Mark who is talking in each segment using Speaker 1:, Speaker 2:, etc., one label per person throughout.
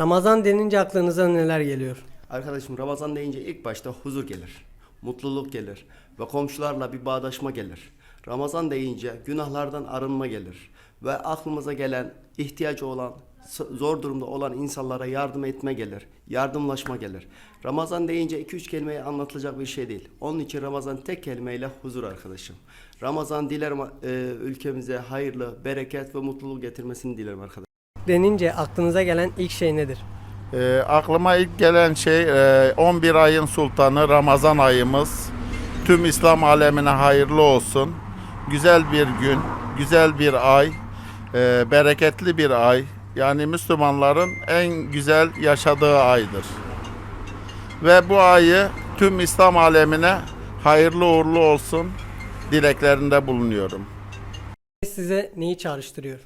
Speaker 1: Ramazan denince aklınıza neler geliyor?
Speaker 2: Arkadaşım Ramazan deyince ilk başta huzur gelir, mutluluk gelir ve komşularla bir bağdaşma gelir. Ramazan deyince günahlardan arınma gelir ve aklımıza gelen ihtiyacı olan, zor durumda olan insanlara yardım etme gelir, yardımlaşma gelir. Ramazan deyince 2-3 kelimeyi anlatılacak bir şey değil. Onun için Ramazan tek kelimeyle huzur arkadaşım. Ramazan dilerim e, ülkemize hayırlı, bereket ve mutluluk getirmesini dilerim arkadaşım.
Speaker 1: Denince aklınıza gelen ilk şey nedir?
Speaker 3: Ee, aklıma ilk gelen şey e, 11 ayın sultanı Ramazan ayımız. Tüm İslam alemine hayırlı olsun. Güzel bir gün, güzel bir ay, e, bereketli bir ay. Yani Müslümanların en güzel yaşadığı aydır. Ve bu ayı tüm İslam alemine hayırlı uğurlu olsun dileklerinde bulunuyorum.
Speaker 1: Size neyi çağrıştırıyor?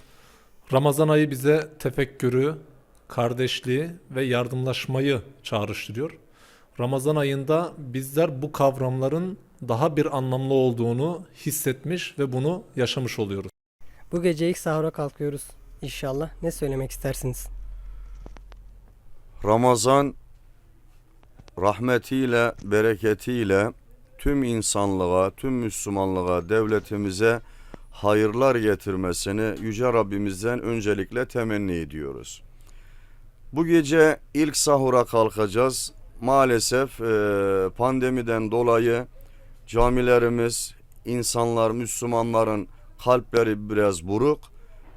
Speaker 4: Ramazan ayı bize tefekkürü, kardeşliği ve yardımlaşmayı çağrıştırıyor. Ramazan ayında bizler bu kavramların daha bir anlamlı olduğunu hissetmiş ve bunu yaşamış oluyoruz.
Speaker 1: Bu gece ilk sahura kalkıyoruz. İnşallah. Ne söylemek istersiniz?
Speaker 5: Ramazan rahmetiyle, bereketiyle tüm insanlığa, tüm Müslümanlığa, devletimize hayırlar getirmesini Yüce Rabbimizden öncelikle temenni ediyoruz. Bu gece ilk sahura kalkacağız. Maalesef eee, pandemiden dolayı camilerimiz, insanlar, Müslümanların kalpleri biraz buruk.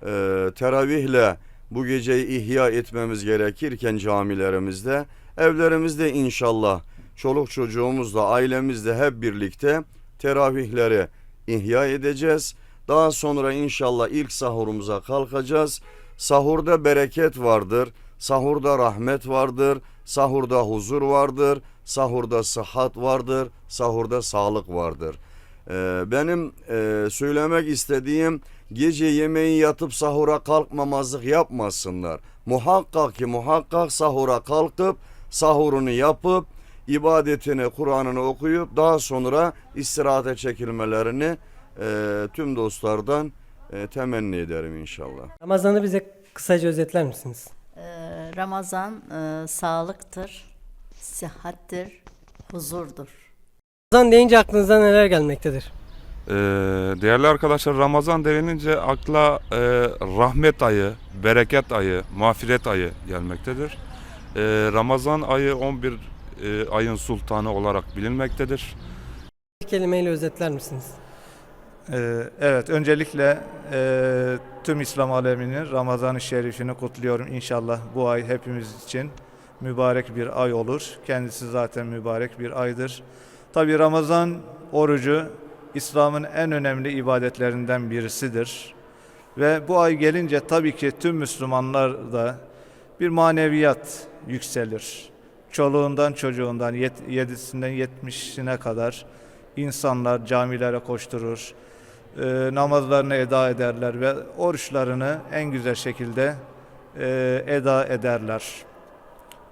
Speaker 5: Eee teravihle bu geceyi ihya etmemiz gerekirken camilerimizde, evlerimizde inşallah çoluk çocuğumuzla, ailemizle hep birlikte teravihleri ihya edeceğiz. Daha sonra inşallah ilk sahurumuza kalkacağız. Sahurda bereket vardır, sahurda rahmet vardır, sahurda huzur vardır, sahurda sıhhat vardır, sahurda sağlık vardır. Ee, benim e, söylemek istediğim gece yemeği yatıp sahura kalkmamazlık yapmasınlar. Muhakkak ki muhakkak sahura kalkıp sahurunu yapıp ibadetini Kur'an'ını okuyup daha sonra istirahate çekilmelerini e, tüm dostlardan e, temenni ederim inşallah.
Speaker 1: Ramazan'ı bize kısaca özetler misiniz?
Speaker 6: Ee, Ramazan e, sağlıktır, sıhhattir, huzurdur.
Speaker 1: Ramazan deyince aklınıza neler gelmektedir?
Speaker 7: Ee, değerli arkadaşlar Ramazan denilince akla e, rahmet ayı, bereket ayı, mağfiret ayı gelmektedir. Ee, Ramazan ayı 11 e, ayın sultanı olarak bilinmektedir.
Speaker 1: Bir kelimeyle özetler misiniz?
Speaker 8: Ee, Evet, öncelikle e, tüm İslam aleminin Ramazan-ı Şerifini kutluyorum. İnşallah bu ay hepimiz için mübarek bir ay olur. Kendisi zaten mübarek bir aydır. Tabi Ramazan orucu İslam'ın en önemli ibadetlerinden birisidir. Ve bu ay gelince tabii ki tüm Müslümanlar da bir maneviyat yükselir. Çoluğundan çocuğundan, yedisinden yetmişine kadar insanlar camilere koşturur, e, namazlarını eda ederler ve oruçlarını en güzel şekilde e, eda ederler.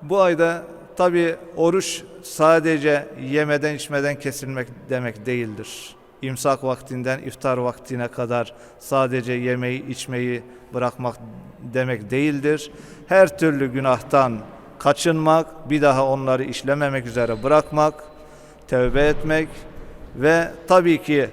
Speaker 8: Bu ayda tabi oruç sadece yemeden içmeden kesilmek demek değildir. İmsak vaktinden iftar vaktine kadar sadece yemeği içmeyi bırakmak demek değildir. Her türlü günahtan kaçınmak, bir daha onları işlememek üzere bırakmak, tövbe etmek ve tabii ki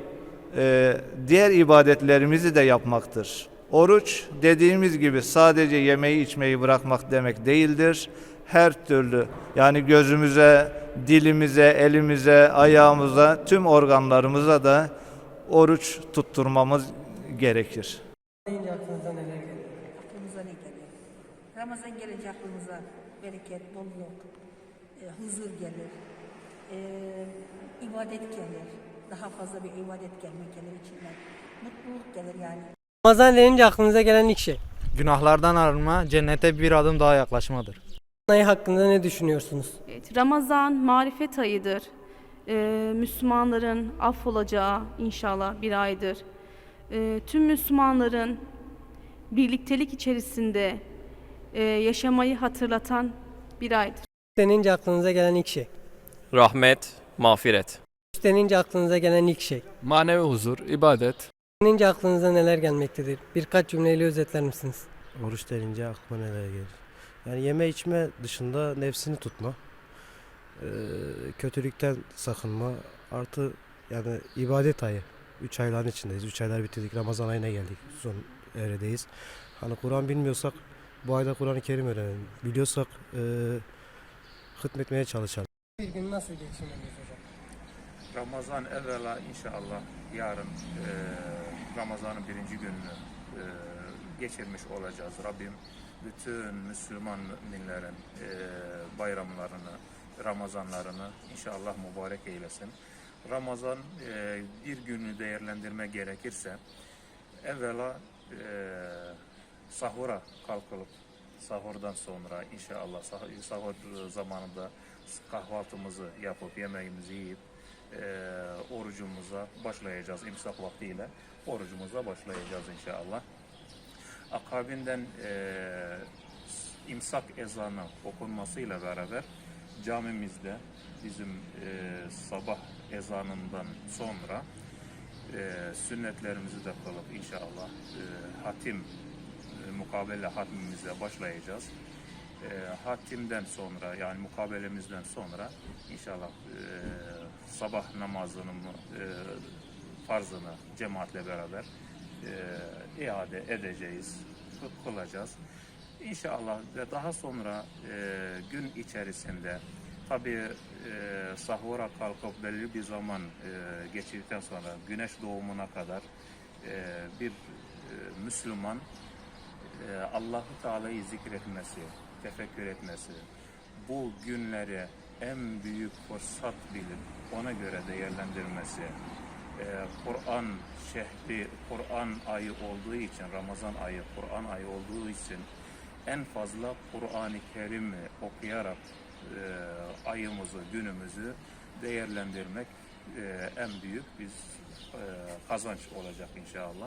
Speaker 8: e, diğer ibadetlerimizi de yapmaktır. Oruç dediğimiz gibi sadece yemeği içmeyi bırakmak demek değildir. Her türlü yani gözümüze, dilimize, elimize, ayağımıza, tüm organlarımıza da oruç tutturmamız gerekir.
Speaker 1: Deyince aklınıza neler geliyor?
Speaker 9: aklımıza ne geliyor? Ramazan gelince aklımıza bereket, bolluk, e, huzur gelir, e, ibadet gelir. Daha fazla bir ibadet gelmek gelir içinden. Mutluluk gelir yani.
Speaker 1: Ramazan denince aklınıza gelen ilk şey.
Speaker 10: Günahlardan arınma, cennete bir adım daha yaklaşmadır.
Speaker 1: Ayı hakkında ne düşünüyorsunuz?
Speaker 11: Evet, Ramazan marifet ayıdır. Ee, Müslümanların affolacağı inşallah bir aydır. Ee, tüm Müslümanların birliktelik içerisinde e, yaşamayı hatırlatan bir aydır.
Speaker 1: Denince aklınıza gelen ilk şey.
Speaker 12: Rahmet, mağfiret.
Speaker 1: Denince aklınıza gelen ilk şey.
Speaker 12: Manevi huzur, ibadet.
Speaker 1: Denince aklınıza neler gelmektedir? Birkaç cümleyle özetler misiniz?
Speaker 10: Oruç denince aklıma neler gelir?
Speaker 13: Yani yeme içme dışında nefsini tutma. Ee, kötülükten sakınma. Artı yani ibadet ayı. Üç ayların içindeyiz. Üç aylar bitirdik. Ramazan ayına geldik. Son evredeyiz. Hani Kur'an bilmiyorsak bu ayda Kur'an-ı Kerim öğrenelim. Biliyorsak e, hıtmetmeye çalışalım.
Speaker 1: Bir gün nasıl geçirmeliyiz hocam?
Speaker 14: Ramazan evvela inşallah yarın e, Ramazan'ın birinci gününü e, geçirmiş olacağız. Rabbim bütün Müslüman müminlerin e, bayramlarını, Ramazanlarını inşallah mübarek eylesin. Ramazan e, bir günü değerlendirme gerekirse evvela e, sahura kalkılıp sahurdan sonra inşallah sah- sahur zamanında kahvaltımızı yapıp yemeğimizi yiyip e, orucumuza başlayacağız imsak vaktiyle orucumuza başlayacağız inşallah. Akabinden e, imsak ezanı okunmasıyla beraber camimizde bizim e, sabah ezanından sonra e, sünnetlerimizi de kılıp inşallah e, hatim e, mukabele hatmimize başlayacağız. E, hatimden sonra yani mukabelemizden sonra inşallah e, sabah namazının e, farzını cemaatle beraber e, iade edeceğiz, kı- kılacağız. İnşallah ve daha sonra e, gün içerisinde tabii e, sahura kalkıp belli bir zaman e, geçirdikten sonra güneş doğumuna kadar e, bir e, Müslüman Allahu Teala'yı zikretmesi, tefekkür etmesi, bu günleri en büyük fırsat bilip ona göre değerlendirmesi, e, Kur'an şehri, Kur'an ayı olduğu için, Ramazan ayı, Kur'an ayı olduğu için en fazla Kur'an-ı Kerim'i okuyarak e, ayımızı, günümüzü değerlendirmek e, en büyük biz e, kazanç olacak inşallah.